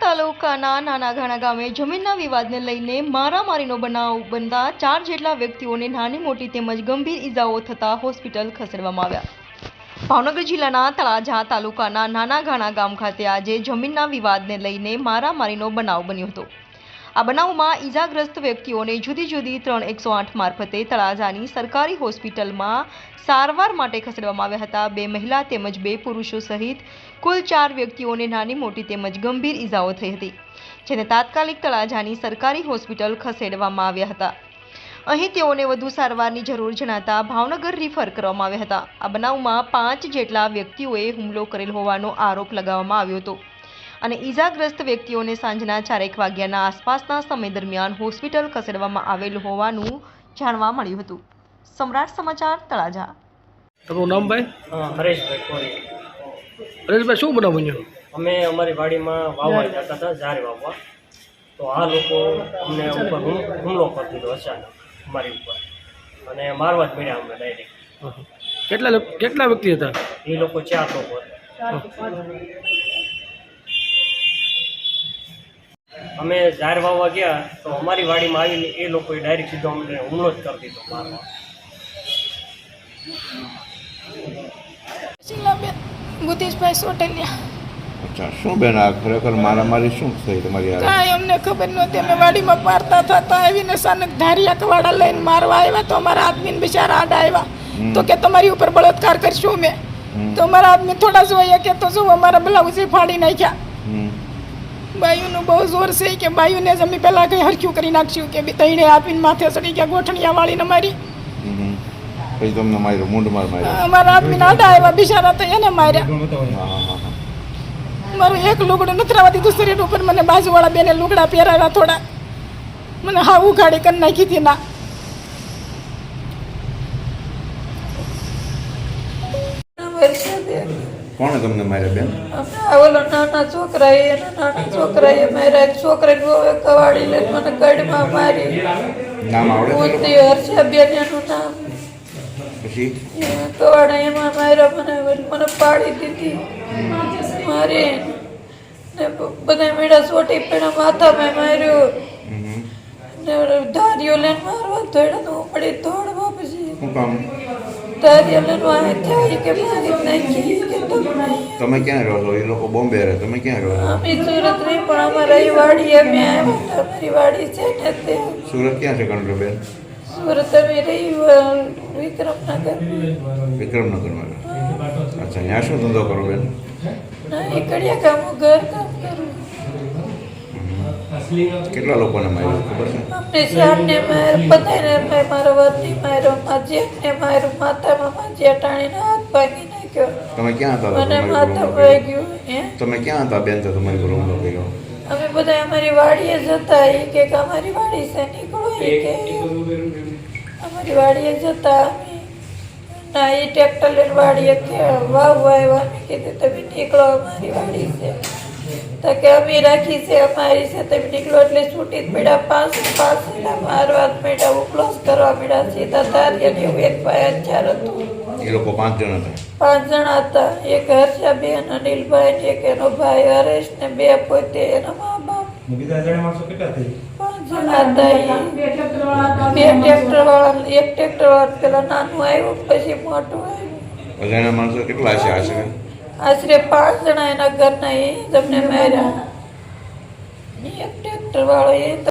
તાલુકાના નાના ઘાણા ગામે જમીનના વિવાદને લઈને મારામારીનો બનાવ બનતા ચાર જેટલા વ્યક્તિઓને નાની મોટી તેમજ ગંભીર ઈજાઓ થતાં હોસ્પિટલ ખસેડવામાં આવ્યા. ભાવનગર જિલ્લાના તળાજા તાલુકાના નાના ઘાણા ગામ ખાતે આજે જમીનના વિવાદને લઈને મારામારીનો બનાવ બન્યો હતો. આ બનાવમાં ઈજાગ્રસ્ત વ્યક્તિઓને જુદી જુદી ત્રણ એકસો આઠ મારફતે તળાજાની સરકારી હોસ્પિટલમાં સારવાર માટે ખસેડવામાં આવ્યા હતા. બે મહિલા તેમજ બે પુરુષો સહિત કુલ ચાર વ્યક્તિઓને નાની મોટી તેમજ ગંભીર ઈજાઓ થઈ હતી, જેને તાત્કાલિક તળાજાની સરકારી હોસ્પિટલ ખસેડવામાં આવ્યા હતા. અહીં તેઓને વધુ સારવારની જરૂર જણાતા ભાવનગર રિફર કરવામાં આવ્યા હતા. આ બનાવમાં પાંચ જેટલા વ્યક્તિઓએ હુમલો કરેલ હોવાનો આરોપ લગાવવામાં આવ્યો હતો. અને ઈજાગ્રસ્ત વ્યક્તિઓને સાંજના ચારેક વાગ્યાના આસપાસના સમય દરમિયાન હોસ્પિટલ ખસેડવામાં આવેલ હોવાનું જાણવા મળ્યું હતું. સમ્રાટ સમાચાર તળાજા. તમારું નામ ભાઈ? હરેશભાઈ કોરી હરેશભાઈ શું બનાવ બન્યો? અમે અમારી વાડીમાં વાવવા જતા હતા ઝાડ વાવવા. તો આ લોકો અમને ઉપર હુમલો કરી દીધો અચાનક અમારી ઉપર. અને મારવા જ મળ્યા અમને ડાયરેક્ટ કેટલા કેટલા વ્યક્તિ હતા? એ લોકો ચાર લોકો હતા. અમે ઝાડ વાવવા ગયા તો અમારી વાડીમાં આવીને એ લોકોએ ડાયરેક્ટ સીધો અમને હુમલો જ કરી દીધો મારવા. બુદ્ધિશભાઈ સોટલિયા અચ્છા શું બેન આ ખરેખર મારામારી શું થઈ તમારી કાંઈ અમને ખબર નહોતી. અમે વાડીમાં પારતા થતા આવીને અચાનક ધારિયા કવાડા લઈને મારવા આવ્યા તો અમારા આદમીને બિચારા આડા આવ્યા. તો કે તમારી ઉપર બળાત્કાર કરશું મેં તો અમારા આદમી થોડા જોઈએ કે તો શું અમારા બ્લાઉઝે ફાડી નાખ્યા. બાયુનું બહુ જોર છે કે બાયુને જ અમે પહેલાં કંઈ હરખ્યું કરી નાખ્યું કે તૈણે આપીને માથે ચડી ગયા ગોઠણિયા વાળીને મારી. પછી તમને માર્યો મૂંઢ માર માર્યો. અમારા આદમીને આડા આવ્યા બિચારા તો એને માર્યા. હા હા હા. મારું એક લુગડું નથરાવા દીધું શરીર ઉપર મને બાજુવાળા બેને લુગડા પહેરાવ્યા થોડા. મને હા ઉઘાડી કરી નાખી હતી ના કોણે તમને માર્યા બેન? ઓલો નાના છોકરા એ નાના છોકરા એ મારા એક છોકરાને બહુ કવાડી લઈને મને ગળમાં મારી. નામ આવડે છે? હર્ષા બેન એનું નામ. પછી? કવાડા એમાં માર્યા મને મને પાડી દીધી. મારી ને બધા મેળા સોટી પેડા માથામાં માર્યું. ને ધારીઓ લઈને મારવા દોડ્યા તો ઉપડી પડી દોડવા પછી. શું કામ? તમે ક્યાં રહો છો? એ લોકો બોમ્બે રહે. તમે ક્યાં રહો છો? અમે સુરત નહીં પણ અમારા વાડી અમે અમારી વાડી છે ને તે. સુરત ક્યાં છે કંટ્રો બેન સુરત અમે રહી વિક્રમનગર. વિક્રમનગરમાં અચ્છા ત્યાં શું ધંધો કરો બેન? ના એકડિયા કડિયા કામ ઘર કામ કરું. કેટલા લોકોને માર્યું? ખબર છે? અમને શારને માર બધાને માર મારો માર્યો મારા માથામાં મારા જેઠાણીને હાથ ભાગી નાખ્યો. તમે ક્યાં હતા મને માથા હુમલો હે? તમે ક્યાં હતા બેન તો તમારી પર હુમલો કર્યો અમે બધા અમારી વાડીએ જતા એ કે કે અમારી વાડી છે નીકળો એ કે અમારી વાડીએ જતા અમે. ના એ ટ્રેક્ટર લઈને વાડીએ કે વાવ અમે કીધું તમે નીકળો અમારી વાડી છે. તો કે અમે રાખી છે અમારી છે તમે નીકળો એટલે છૂટી જ પડ્યા. પાંચ પાંચ મારવા પડ્યા. ઉપલોસ કરવા પડ્યા. સીધા ધાર્યા એવું એક ભાઈ હજાર હતો. એ લોકો પાંચ જણ હતા. પાંચ જણા હતા. એક હર્ષાબેન અનિલભાઈ ને એક એનો ભાઈ હરેશ ને બે પોતે એના મા બાપ. પાંચ જણા વાળા એક ટ્રેક્ટર વાળા પેલા નાનું આવ્યું પછી મોટું આવ્યું. માણસો કેટલા છે આશરે આશરે પાંચ જણા એના ઘરના એ તમને માર્યા. એક ટ્રેક્ટર વાળો એ